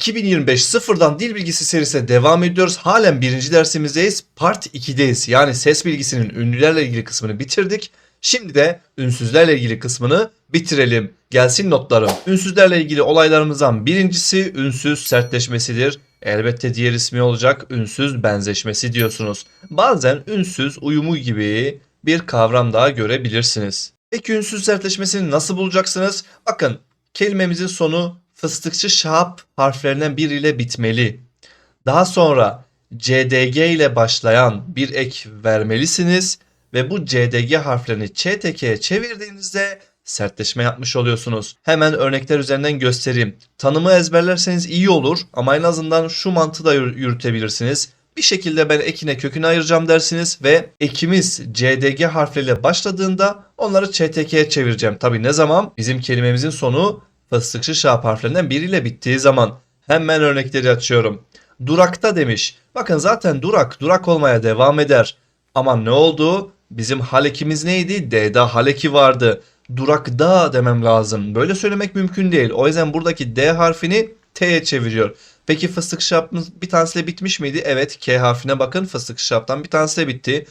2025 sıfırdan dil bilgisi serisine devam ediyoruz. Halen birinci dersimizdeyiz. Part 2'deyiz. Yani ses bilgisinin ünlülerle ilgili kısmını bitirdik. Şimdi de ünsüzlerle ilgili kısmını bitirelim. Gelsin notlarım. Ünsüzlerle ilgili olaylarımızdan birincisi ünsüz sertleşmesidir. Elbette diğer ismi olacak ünsüz benzeşmesi diyorsunuz. Bazen ünsüz uyumu gibi bir kavram daha görebilirsiniz. Peki ünsüz sertleşmesini nasıl bulacaksınız? Bakın kelimemizin sonu fıstıkçı şahap harflerinden biriyle bitmeli. Daha sonra CDG ile başlayan bir ek vermelisiniz ve bu CDG harflerini ÇTK'ye çevirdiğinizde sertleşme yapmış oluyorsunuz. Hemen örnekler üzerinden göstereyim. Tanımı ezberlerseniz iyi olur ama en azından şu mantığı da yür- yürütebilirsiniz. Bir şekilde ben ekine kökünü ayıracağım dersiniz ve ekimiz CDG harfleriyle başladığında onları ÇTK'ye çevireceğim. Tabi ne zaman? Bizim kelimemizin sonu fıstıkçı şahap harflerinden biriyle bittiği zaman. Hemen örnekleri açıyorum. Durakta demiş. Bakın zaten durak durak olmaya devam eder. Ama ne oldu? Bizim halekimiz neydi? D'de haleki vardı. Durakda demem lazım. Böyle söylemek mümkün değil. O yüzden buradaki D harfini T'ye çeviriyor. Peki fıstık şapımız bir tanesiyle bitmiş miydi? Evet K harfine bakın fıstık şaptan bir tanesiyle bitti.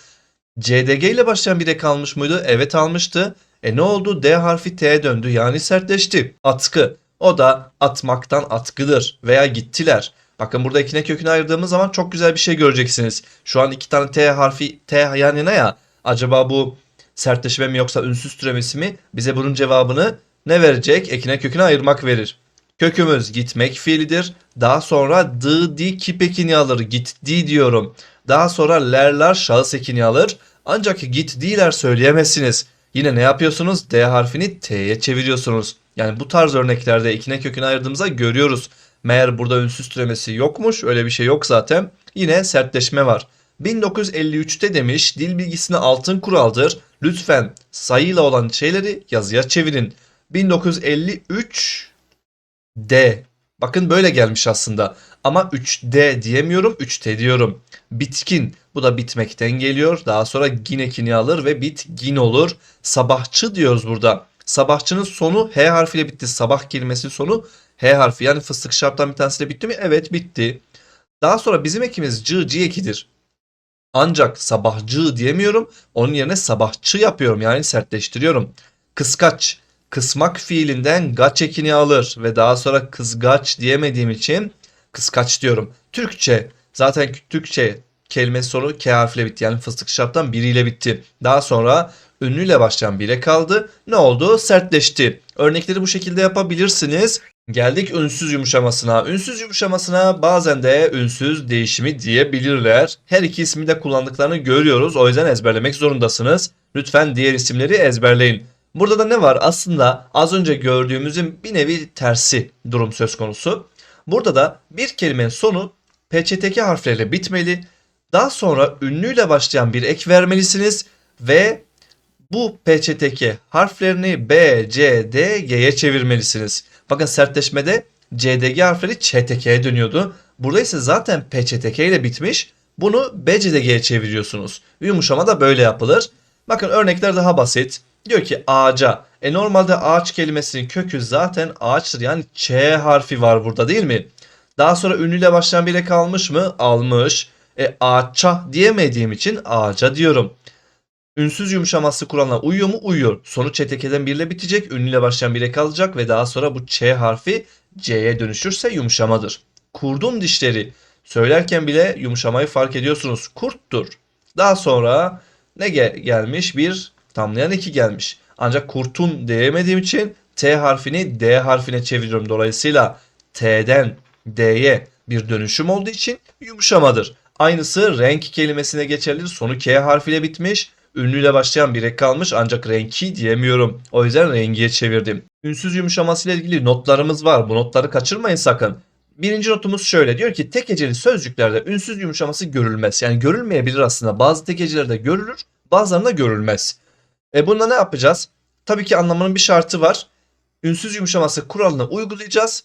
CDG ile başlayan bir ek almış mıydı? Evet almıştı. E ne oldu? D harfi T'ye döndü yani sertleşti. Atkı. O da atmaktan atkıdır veya gittiler. Bakın burada ikine kökünü ayırdığımız zaman çok güzel bir şey göreceksiniz. Şu an iki tane T harfi T yan yana ya. Acaba bu sertleşme mi yoksa ünsüz türemesi mi? Bize bunun cevabını ne verecek? Ekine kökünü ayırmak verir. Kökümüz gitmek fiilidir. Daha sonra dı di kip ekini alır. Gitti diyorum. Daha sonra lerler şahıs ekini alır. Ancak git diler söyleyemezsiniz. Yine ne yapıyorsunuz? D harfini T'ye çeviriyorsunuz. Yani bu tarz örneklerde ekine kökünü ayırdığımızda görüyoruz. Meğer burada ünsüz türemesi yokmuş. Öyle bir şey yok zaten. Yine sertleşme var. 1953'te demiş dil bilgisine altın kuraldır. Lütfen sayıyla olan şeyleri yazıya çevirin. 1953 D. Bakın böyle gelmiş aslında. Ama 3D diyemiyorum 3T diyorum. Bitkin. Bu da bitmekten geliyor. Daha sonra gin ekini alır ve bitgin olur. Sabahçı diyoruz burada. Sabahçının sonu H harfiyle bitti. Sabah kelimesinin sonu H harfi. Yani fıstık şarttan bir tanesiyle bitti mi? Evet bitti. Daha sonra bizim ekimiz cı, c ekidir. Ancak sabahcı diyemiyorum. Onun yerine sabahçı yapıyorum. Yani sertleştiriyorum. Kıskaç. Kısmak fiilinden gaç ekini alır ve daha sonra kızgaç diyemediğim için kıskaç diyorum. Türkçe. Zaten Türkçe kelimesi sonu K harfiyle bitti. Yani fıstık şarttan biriyle bitti. Daha sonra ünlüyle başlayan bire kaldı. Ne oldu? Sertleşti. Örnekleri bu şekilde yapabilirsiniz. Geldik ünsüz yumuşamasına. Ünsüz yumuşamasına bazen de ünsüz değişimi diyebilirler. Her iki ismi de kullandıklarını görüyoruz. O yüzden ezberlemek zorundasınız. Lütfen diğer isimleri ezberleyin. Burada da ne var? Aslında az önce gördüğümüzün bir nevi tersi durum söz konusu. Burada da bir kelimenin sonu PÇTK harfleriyle bitmeli. Daha sonra ünlüyle başlayan bir ek vermelisiniz ve bu PÇTK harflerini B, C, D, G'ye çevirmelisiniz. Bakın sertleşmede CDG harfleri ÇTK'ye dönüyordu. Burada ise zaten PÇTK ile bitmiş. Bunu BCDG'ye çeviriyorsunuz. Yumuşama da böyle yapılır. Bakın örnekler daha basit. Diyor ki ağaca. E normalde ağaç kelimesinin kökü zaten ağaçtır. Yani Ç harfi var burada değil mi? Daha sonra ünlüyle başlayan bir ek almış mı? Almış. E ağaça diyemediğim için ağaca diyorum. Ünsüz yumuşaması kuralına uyuyor mu? Uyuyor. Sonu ÇTK'den birle bitecek. Ünlüyle başlayan bir ek alacak ve daha sonra bu Ç harfi C'ye dönüşürse yumuşamadır. Kurdun dişleri. Söylerken bile yumuşamayı fark ediyorsunuz. Kurttur. Daha sonra ne ge- gelmiş? Bir tamlayan iki gelmiş. Ancak kurtun diyemediğim için T harfini D harfine çeviriyorum. Dolayısıyla T'den D'ye bir dönüşüm olduğu için yumuşamadır. Aynısı renk kelimesine geçerlidir. Sonu K harfiyle bitmiş. Ünlüyle başlayan bir ek kalmış ancak renki diyemiyorum. O yüzden rengiye çevirdim. Ünsüz yumuşaması ile ilgili notlarımız var. Bu notları kaçırmayın sakın. Birinci notumuz şöyle diyor ki tek heceli sözcüklerde ünsüz yumuşaması görülmez. Yani görülmeyebilir aslında. Bazı tek hecelerde görülür bazılarında görülmez. E bunda ne yapacağız? Tabii ki anlamanın bir şartı var. Ünsüz yumuşaması kuralını uygulayacağız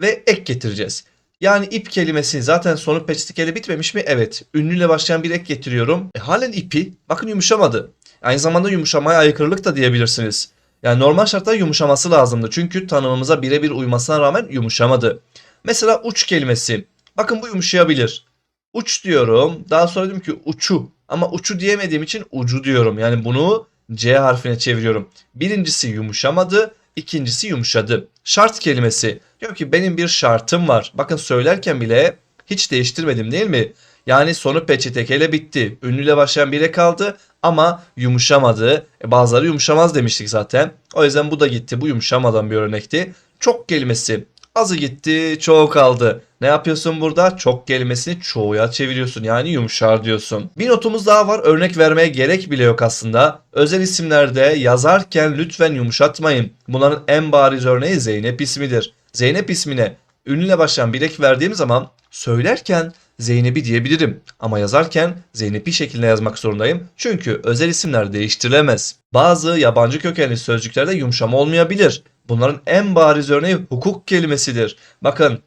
ve ek getireceğiz. Yani ip kelimesi zaten sonu peçetikeyle bitmemiş mi? Evet. Ünlüyle başlayan bir ek getiriyorum. E, halen ipi. Bakın yumuşamadı. Aynı zamanda yumuşamaya aykırılık da diyebilirsiniz. Yani normal şartlarda yumuşaması lazımdı. Çünkü tanımımıza birebir uymasına rağmen yumuşamadı. Mesela uç kelimesi. Bakın bu yumuşayabilir. Uç diyorum. Daha sonra diyorum ki uçu. Ama uçu diyemediğim için ucu diyorum. Yani bunu C harfine çeviriyorum. Birincisi yumuşamadı. ikincisi yumuşadı. Şart kelimesi. Diyor ki benim bir şartım var. Bakın söylerken bile hiç değiştirmedim değil mi? Yani sonu peçetekeyle bitti. Ünlüyle başlayan bire kaldı ama yumuşamadı. E bazıları yumuşamaz demiştik zaten. O yüzden bu da gitti. Bu yumuşamadan bir örnekti. Çok kelimesi. Azı gitti, çoğu kaldı. Ne yapıyorsun burada? Çok kelimesini çoğuya çeviriyorsun. Yani yumuşar diyorsun. Bir notumuz daha var. Örnek vermeye gerek bile yok aslında. Özel isimlerde yazarken lütfen yumuşatmayın. Bunların en bariz örneği Zeynep ismidir. Zeynep ismine ünlüyle başlayan bir ek verdiğim zaman söylerken Zeynep'i diyebilirim. Ama yazarken Zeynep'i şeklinde yazmak zorundayım. Çünkü özel isimler değiştirilemez. Bazı yabancı kökenli sözcüklerde yumuşama olmayabilir. Bunların en bariz örneği hukuk kelimesidir. Bakın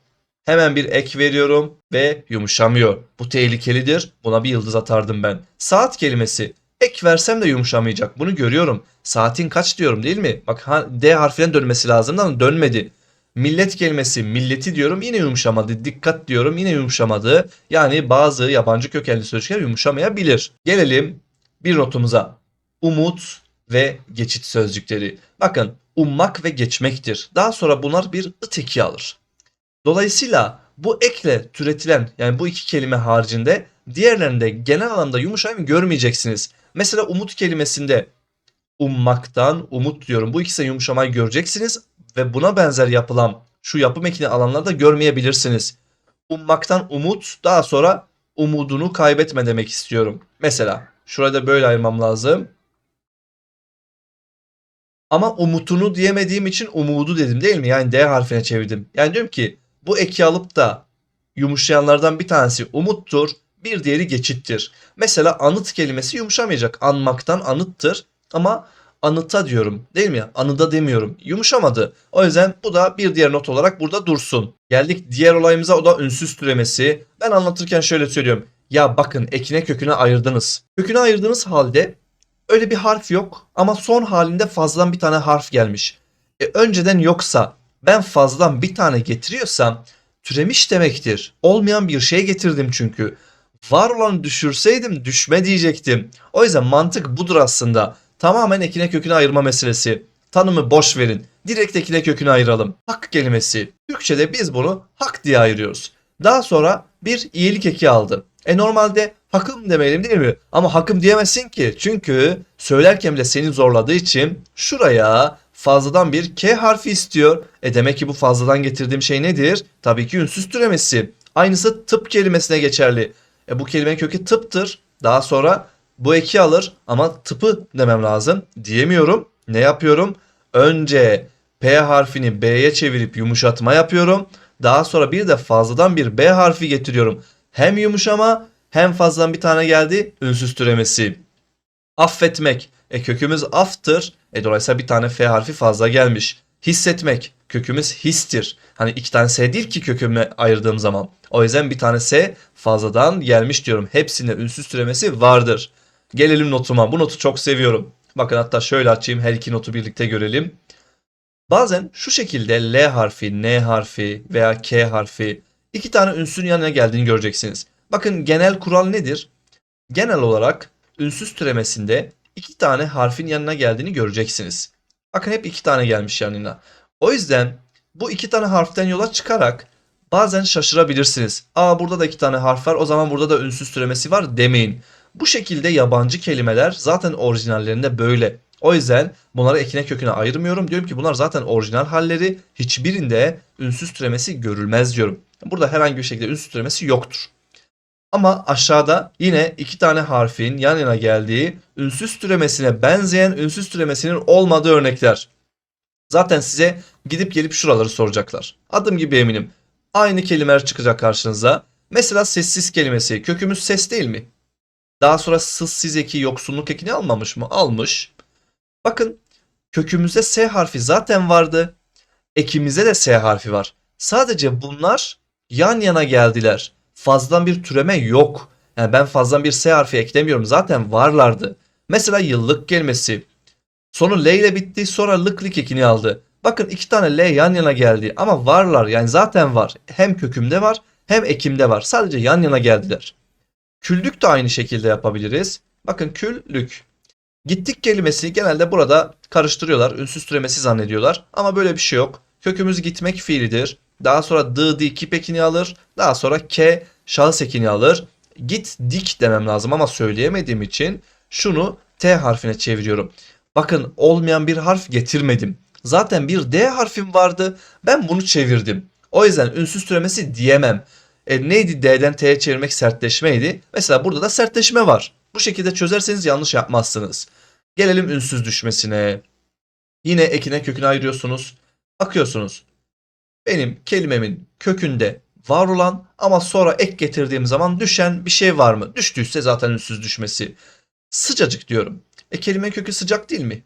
hemen bir ek veriyorum ve yumuşamıyor. Bu tehlikelidir. Buna bir yıldız atardım ben. Saat kelimesi. Ek versem de yumuşamayacak. Bunu görüyorum. Saatin kaç diyorum değil mi? Bak D harfinden dönmesi lazım ama dönmedi. Millet kelimesi milleti diyorum yine yumuşamadı. Dikkat diyorum yine yumuşamadı. Yani bazı yabancı kökenli sözcükler yumuşamayabilir. Gelelim bir notumuza. Umut ve geçit sözcükleri. Bakın ummak ve geçmektir. Daha sonra bunlar bir ıt eki alır. Dolayısıyla bu ekle türetilen yani bu iki kelime haricinde diğerlerinde genel anlamda yumuşamayı görmeyeceksiniz. Mesela umut kelimesinde ummaktan umut diyorum. Bu ikisi yumuşamayı göreceksiniz ve buna benzer yapılan şu yapım ekini alanlarda görmeyebilirsiniz. Ummaktan umut daha sonra umudunu kaybetme demek istiyorum. Mesela şurada böyle ayırmam lazım. Ama umutunu diyemediğim için umudu dedim değil mi? Yani D harfine çevirdim. Yani diyorum ki bu eki alıp da yumuşayanlardan bir tanesi umuttur, bir diğeri geçittir. Mesela anıt kelimesi yumuşamayacak. Anmaktan anıttır ama anıta diyorum değil mi? Anıda demiyorum. Yumuşamadı. O yüzden bu da bir diğer not olarak burada dursun. Geldik diğer olayımıza o da ünsüz türemesi. Ben anlatırken şöyle söylüyorum. Ya bakın ekine köküne ayırdınız. Köküne ayırdığınız halde öyle bir harf yok ama son halinde fazladan bir tane harf gelmiş. E, önceden yoksa ben fazladan bir tane getiriyorsam türemiş demektir. Olmayan bir şey getirdim çünkü. Var olanı düşürseydim düşme diyecektim. O yüzden mantık budur aslında. Tamamen ekine köküne ayırma meselesi. Tanımı boş verin. Direkt ekine köküne ayıralım. Hak kelimesi. Türkçe'de biz bunu hak diye ayırıyoruz. Daha sonra bir iyilik eki aldı. E normalde hakım demeliyim değil mi? Ama hakım diyemezsin ki. Çünkü söylerken bile seni zorladığı için şuraya fazladan bir K harfi istiyor. E demek ki bu fazladan getirdiğim şey nedir? Tabii ki ünsüz türemesi. Aynısı tıp kelimesine geçerli. E bu kelime kökü tıptır. Daha sonra bu eki alır ama tıpı demem lazım. Diyemiyorum. Ne yapıyorum? Önce P harfini B'ye çevirip yumuşatma yapıyorum. Daha sonra bir de fazladan bir B harfi getiriyorum. Hem yumuşama hem fazladan bir tane geldi ünsüz türemesi. Affetmek. E kökümüz aftır. E dolayısıyla bir tane F harfi fazla gelmiş. Hissetmek. Kökümüz histir. Hani iki tane S değil ki köküme ayırdığım zaman. O yüzden bir tane S fazladan gelmiş diyorum. Hepsinde ünsüz türemesi vardır. Gelelim notuma. Bu notu çok seviyorum. Bakın hatta şöyle açayım. Her iki notu birlikte görelim. Bazen şu şekilde L harfi, N harfi veya K harfi iki tane ünsün yanına geldiğini göreceksiniz. Bakın genel kural nedir? Genel olarak ünsüz türemesinde iki tane harfin yanına geldiğini göreceksiniz. Bakın hep iki tane gelmiş yanına. O yüzden bu iki tane harften yola çıkarak bazen şaşırabilirsiniz. Aa burada da iki tane harf var o zaman burada da ünsüz türemesi var demeyin. Bu şekilde yabancı kelimeler zaten orijinallerinde böyle. O yüzden bunları ekine köküne ayırmıyorum. Diyorum ki bunlar zaten orijinal halleri. Hiçbirinde ünsüz türemesi görülmez diyorum. Burada herhangi bir şekilde ünsüz türemesi yoktur. Ama aşağıda yine iki tane harfin yan yana geldiği ünsüz türemesine benzeyen ünsüz türemesinin olmadığı örnekler. Zaten size gidip gelip şuraları soracaklar. Adım gibi eminim. Aynı kelimeler çıkacak karşınıza. Mesela sessiz kelimesi. Kökümüz ses değil mi? Daha sonra sız siz eki yoksunluk ekini almamış mı? Almış. Bakın kökümüzde S harfi zaten vardı. Ekimizde de S harfi var. Sadece bunlar yan yana geldiler. Fazladan bir türeme yok. Yani ben fazladan bir S harfi eklemiyorum. Zaten varlardı. Mesela yıllık kelimesi. Sonu L ile bitti sonra lık ekini aldı. Bakın iki tane L yan yana geldi ama varlar yani zaten var. Hem kökümde var hem ekimde var. Sadece yan yana geldiler. Küllük de aynı şekilde yapabiliriz. Bakın küllük. Gittik kelimesi genelde burada karıştırıyorlar. Ünsüz türemesi zannediyorlar. Ama böyle bir şey yok. Kökümüz gitmek fiilidir. Daha sonra dı di kip ekini alır. Daha sonra ke şahıs ekini alır. Git dik demem lazım ama söyleyemediğim için şunu T harfine çeviriyorum. Bakın olmayan bir harf getirmedim. Zaten bir D harfim vardı. Ben bunu çevirdim. O yüzden ünsüz türemesi diyemem. E, neydi D'den T'ye çevirmek sertleşmeydi. Mesela burada da sertleşme var. Bu şekilde çözerseniz yanlış yapmazsınız. Gelelim ünsüz düşmesine. Yine ekine köküne ayırıyorsunuz. Bakıyorsunuz. Benim kelimemin kökünde var olan ama sonra ek getirdiğim zaman düşen bir şey var mı? Düştüyse zaten ünsüz düşmesi. Sıcacık diyorum. E kelime kökü sıcak değil mi?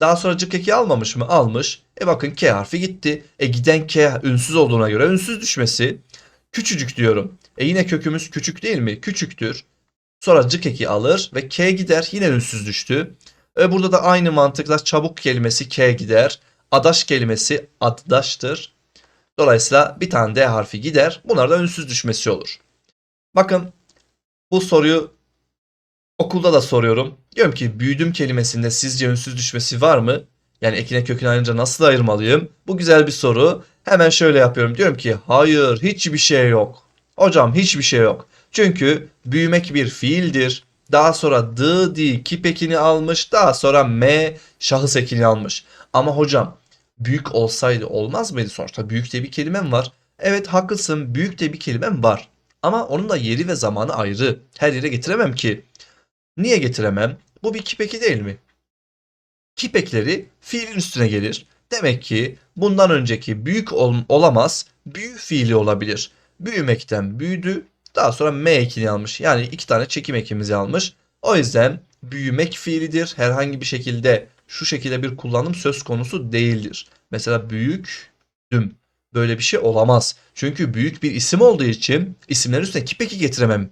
Daha sonra cık eki almamış mı? Almış. E bakın K harfi gitti. E giden K ünsüz olduğuna göre ünsüz düşmesi. Küçücük diyorum. E yine kökümüz küçük değil mi? Küçüktür. Sonra cık eki alır ve K gider. Yine ünsüz düştü. E burada da aynı mantıkla çabuk kelimesi K gider. Adaş kelimesi addaştır. Dolayısıyla bir tane D harfi gider. Bunlar da ünsüz düşmesi olur. Bakın bu soruyu okulda da soruyorum. Diyorum ki büyüdüm kelimesinde sizce ünsüz düşmesi var mı? Yani ekine köküne ayrınca nasıl ayırmalıyım? Bu güzel bir soru. Hemen şöyle yapıyorum. Diyorum ki hayır hiçbir şey yok. Hocam hiçbir şey yok. Çünkü büyümek bir fiildir. Daha sonra dı, di, kip ekini almış. Daha sonra m, şahıs ekini almış. Ama hocam büyük olsaydı olmaz mıydı? Sonuçta büyük de bir kelimem var. Evet haklısın büyük de bir kelimem var. Ama onun da yeri ve zamanı ayrı. Her yere getiremem ki. Niye getiremem? Bu bir kipeki değil mi? Kipekleri fiilin üstüne gelir. Demek ki bundan önceki büyük ol olamaz, büyü fiili olabilir. Büyümekten büyüdü, daha sonra m ekini almış. Yani iki tane çekim ekimizi almış. O yüzden büyümek fiilidir. Herhangi bir şekilde şu şekilde bir kullanım söz konusu değildir. Mesela büyüktüm. Böyle bir şey olamaz. Çünkü büyük bir isim olduğu için isimlerin üstüne kipeki getiremem.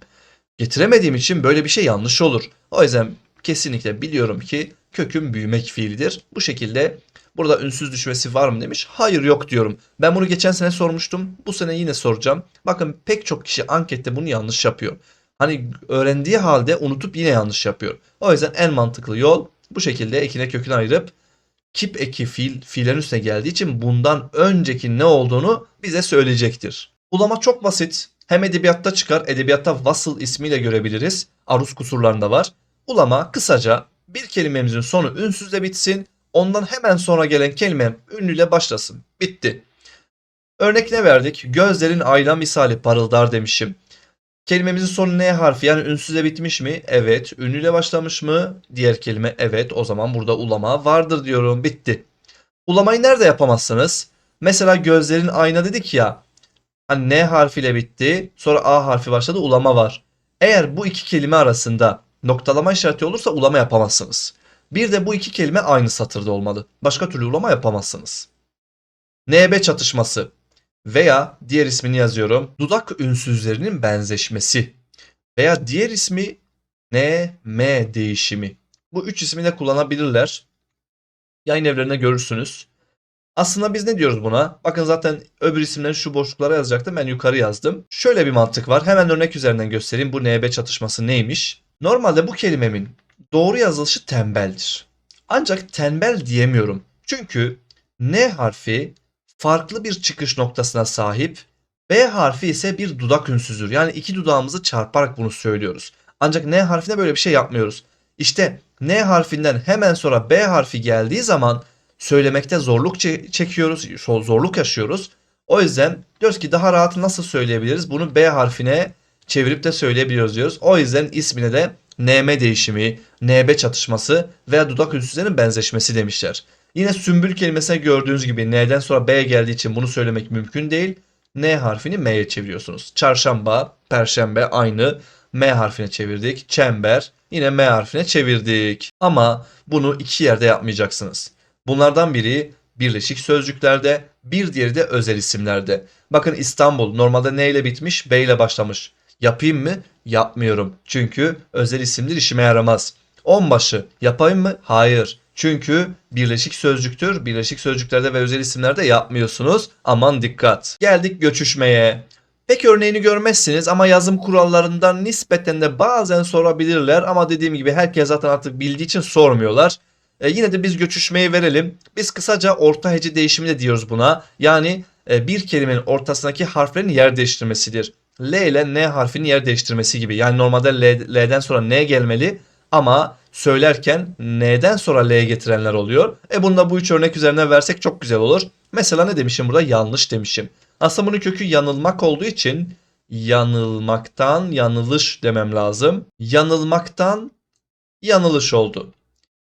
Getiremediğim için böyle bir şey yanlış olur. O yüzden kesinlikle biliyorum ki köküm büyümek fiilidir. Bu şekilde burada ünsüz düşmesi var mı demiş. Hayır yok diyorum. Ben bunu geçen sene sormuştum. Bu sene yine soracağım. Bakın pek çok kişi ankette bunu yanlış yapıyor. Hani öğrendiği halde unutup yine yanlış yapıyor. O yüzden en mantıklı yol bu şekilde ekine köküne ayırıp kip eki fiil, fiillerin üstüne geldiği için bundan önceki ne olduğunu bize söyleyecektir. Ulama çok basit. Hem edebiyatta çıkar, edebiyatta vasıl ismiyle görebiliriz. Aruz kusurlarında var. Ulama kısaca bir kelimemizin sonu ünsüzle bitsin. Ondan hemen sonra gelen kelime ünlüyle başlasın. Bitti. Örnek ne verdik? Gözlerin ayla misali parıldar demişim. Kelimemizin sonu N harfi yani ünsüzle bitmiş mi? Evet. Ünlüyle başlamış mı? Diğer kelime evet. O zaman burada ulama vardır diyorum. Bitti. Ulamayı nerede yapamazsınız? Mesela gözlerin ayna dedik ya. Hani N harfiyle bitti. Sonra A harfi başladı. Ulama var. Eğer bu iki kelime arasında noktalama işareti olursa ulama yapamazsınız. Bir de bu iki kelime aynı satırda olmalı. Başka türlü ulama yapamazsınız. NB çatışması veya diğer ismini yazıyorum. Dudak ünsüzlerinin benzeşmesi veya diğer ismi NM değişimi. Bu üç ismi de kullanabilirler. Yayın evlerinde görürsünüz. Aslında biz ne diyoruz buna? Bakın zaten öbür isimleri şu boşluklara yazacaktım. Ben yukarı yazdım. Şöyle bir mantık var. Hemen örnek üzerinden göstereyim. Bu NB çatışması neymiş? Normalde bu kelimemin doğru yazılışı tembeldir. Ancak tembel diyemiyorum. Çünkü N harfi farklı bir çıkış noktasına sahip. B harfi ise bir dudak ünsüzüdür. Yani iki dudağımızı çarparak bunu söylüyoruz. Ancak N harfine böyle bir şey yapmıyoruz. İşte N harfinden hemen sonra B harfi geldiği zaman söylemekte zorluk çekiyoruz, zorluk yaşıyoruz. O yüzden diyoruz ki daha rahat nasıl söyleyebiliriz? Bunu B harfine çevirip de söyleyebiliyoruz diyoruz. O yüzden ismine de NM değişimi, NB çatışması veya dudak ünsüzlerinin benzeşmesi demişler. Yine sümbül kelimesine gördüğünüz gibi N'den sonra B geldiği için bunu söylemek mümkün değil. N harfini M'ye çeviriyorsunuz. Çarşamba, perşembe aynı. M harfine çevirdik. Çember yine M harfine çevirdik. Ama bunu iki yerde yapmayacaksınız. Bunlardan biri birleşik sözcüklerde, bir diğeri de özel isimlerde. Bakın İstanbul normalde ne ile bitmiş? B ile başlamış. Yapayım mı? Yapmıyorum. Çünkü özel isimdir işime yaramaz. Onbaşı yapayım mı? Hayır. Çünkü birleşik sözcüktür. Birleşik sözcüklerde ve özel isimlerde yapmıyorsunuz. Aman dikkat. Geldik göçüşmeye. Pek örneğini görmezsiniz ama yazım kurallarından nispeten de bazen sorabilirler ama dediğim gibi herkes zaten artık bildiği için sormuyorlar. E, yine de biz göçüşmeyi verelim. Biz kısaca orta hece değişimi de diyoruz buna. Yani e, bir kelimenin ortasındaki harflerin yer değiştirmesidir. L ile N harfinin yer değiştirmesi gibi. Yani normalde L, L'den sonra N gelmeli ama söylerken N'den sonra L'ye getirenler oluyor. E bunu da bu üç örnek üzerinden versek çok güzel olur. Mesela ne demişim burada? Yanlış demişim. Aslında bunun kökü yanılmak olduğu için yanılmaktan yanılış demem lazım. Yanılmaktan yanılış oldu.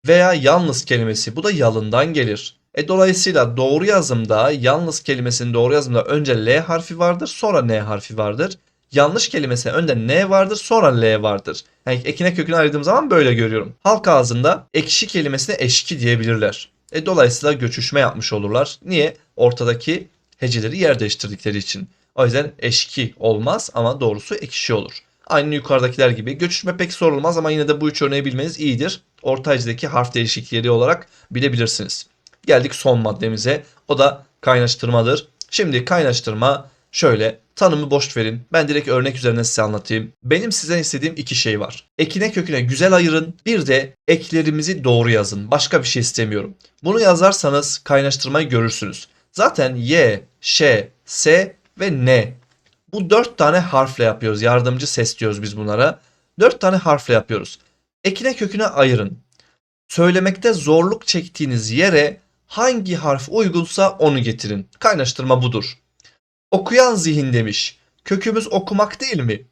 Veya yalnız kelimesi bu da yalından gelir. E dolayısıyla doğru yazımda yalnız kelimesinin doğru yazımda önce L harfi vardır sonra N harfi vardır. Yanlış kelimesine önde N vardır sonra L vardır. Yani ekine kökünü ayırdığım zaman böyle görüyorum. Halk ağzında ekşi kelimesine eşki diyebilirler. E dolayısıyla göçüşme yapmış olurlar. Niye? Ortadaki heceleri yer değiştirdikleri için. O yüzden eşki olmaz ama doğrusu ekşi olur. Aynı yukarıdakiler gibi. Göçüşme pek sorulmaz ama yine de bu üç örneği bilmeniz iyidir. Orta hecedeki harf değişiklikleri olarak bilebilirsiniz. Geldik son maddemize. O da kaynaştırmadır. Şimdi kaynaştırma şöyle tanımı boş verin. Ben direkt örnek üzerinden size anlatayım. Benim sizden istediğim iki şey var. Ekine köküne güzel ayırın. Bir de eklerimizi doğru yazın. Başka bir şey istemiyorum. Bunu yazarsanız kaynaştırmayı görürsünüz. Zaten Y, Ş, S ve N. Bu dört tane harfle yapıyoruz. Yardımcı ses diyoruz biz bunlara. Dört tane harfle yapıyoruz. Ekine köküne ayırın. Söylemekte zorluk çektiğiniz yere hangi harf uygunsa onu getirin. Kaynaştırma budur. Okuyan zihin demiş. Kökümüz okumak değil mi?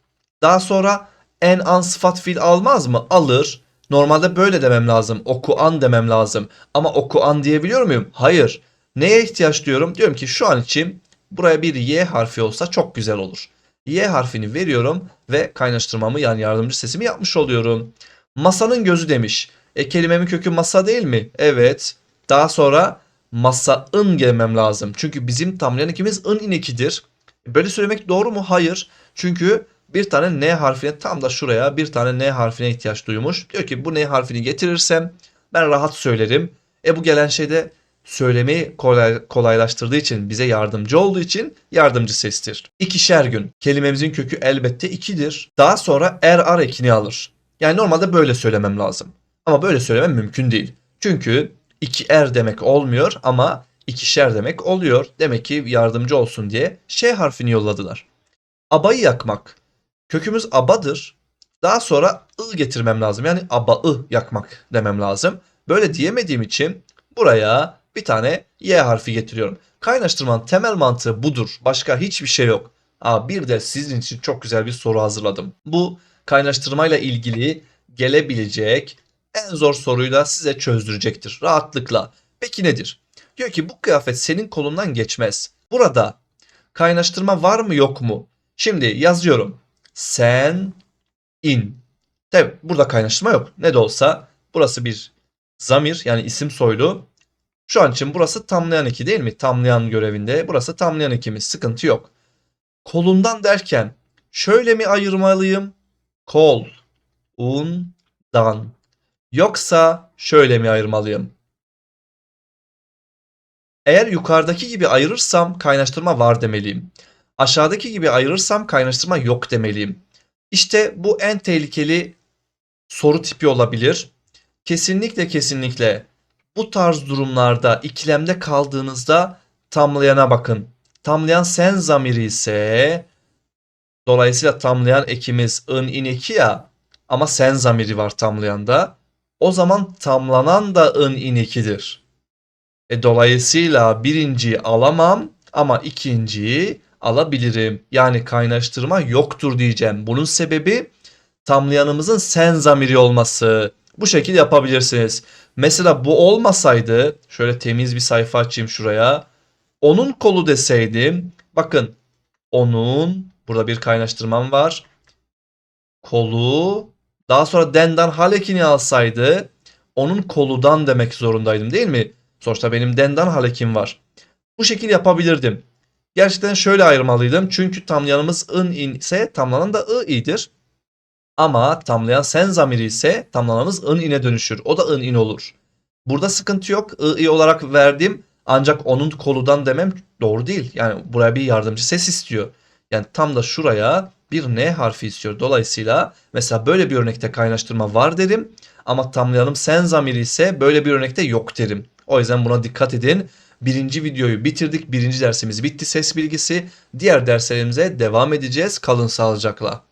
Daha sonra en an sıfat fiil almaz mı? Alır. Normalde böyle demem lazım. Okuan demem lazım. Ama okuan diyebiliyor muyum? Hayır. Neye ihtiyaç diyorum? Diyorum ki şu an için buraya bir Y harfi olsa çok güzel olur. Y harfini veriyorum ve kaynaştırmamı yani yardımcı sesimi yapmış oluyorum. Masanın gözü demiş. E kelimemin kökü masa değil mi? Evet. Daha sonra masaın gelmem lazım. Çünkü bizim tamlayan ikimiz ın inekidir. Böyle söylemek doğru mu? Hayır. Çünkü bir tane N harfine tam da şuraya bir tane N harfine ihtiyaç duymuş. Diyor ki bu N harfini getirirsem ben rahat söylerim. E bu gelen şey de söylemeyi kolay, kolaylaştırdığı için bize yardımcı olduğu için yardımcı sestir. İkişer gün. Kelimemizin kökü elbette ikidir. Daha sonra er ar ekini alır. Yani normalde böyle söylemem lazım. Ama böyle söylemem mümkün değil. Çünkü iki er demek olmuyor ama ikişer demek oluyor. Demek ki yardımcı olsun diye şey harfini yolladılar. Abayı yakmak. Kökümüz abadır. Daha sonra ı getirmem lazım. Yani aba-ı yakmak demem lazım. Böyle diyemediğim için buraya bir tane y harfi getiriyorum. Kaynaştırmanın temel mantığı budur. Başka hiçbir şey yok. Aa, bir de sizin için çok güzel bir soru hazırladım. Bu kaynaştırmayla ilgili gelebilecek en zor soruyu da size çözdürecektir rahatlıkla. Peki nedir? Diyor ki bu kıyafet senin kolundan geçmez. Burada kaynaştırma var mı yok mu? Şimdi yazıyorum. Sen in. Tabi burada kaynaştırma yok. Ne de olsa burası bir zamir yani isim soylu. Şu an için burası tamlayan iki değil mi? Tamlayan görevinde. Burası tamlayan ikimiz. Sıkıntı yok. Kolundan derken şöyle mi ayırmalıyım? Kol, un, dan. Yoksa şöyle mi ayırmalıyım? Eğer yukarıdaki gibi ayırırsam kaynaştırma var demeliyim. Aşağıdaki gibi ayırırsam kaynaştırma yok demeliyim. İşte bu en tehlikeli soru tipi olabilir. Kesinlikle kesinlikle bu tarz durumlarda ikilemde kaldığınızda tamlayana bakın. Tamlayan sen zamiri ise dolayısıyla tamlayan ekimiz ın in eki ya ama sen zamiri var tamlayanda. O zaman tamlanan da ın in ekidir. E, dolayısıyla birinciyi alamam ama ikinciyi alabilirim. Yani kaynaştırma yoktur diyeceğim. Bunun sebebi tamlayanımızın sen zamiri olması. Bu şekilde yapabilirsiniz. Mesela bu olmasaydı şöyle temiz bir sayfa açayım şuraya. Onun kolu deseydim. Bakın onun burada bir kaynaştırmam var. Kolu daha sonra dendan halekini alsaydı onun koludan demek zorundaydım değil mi? Sonuçta benim dendan halekim var. Bu şekil yapabilirdim. Gerçekten şöyle ayırmalıydım. Çünkü tamlayanımız ın in ise tamlanan da ı i'dir. Ama tamlayan sen zamiri ise tamlananımız ın ine dönüşür. O da ın in olur. Burada sıkıntı yok. I, i olarak verdim. Ancak onun koludan demem doğru değil. Yani buraya bir yardımcı ses istiyor. Yani tam da şuraya bir N harfi istiyor. Dolayısıyla mesela böyle bir örnekte kaynaştırma var derim. Ama tamlayanım sen zamiri ise böyle bir örnekte yok derim. O yüzden buna dikkat edin. Birinci videoyu bitirdik. Birinci dersimiz bitti ses bilgisi. Diğer derslerimize devam edeceğiz. Kalın sağlıcakla.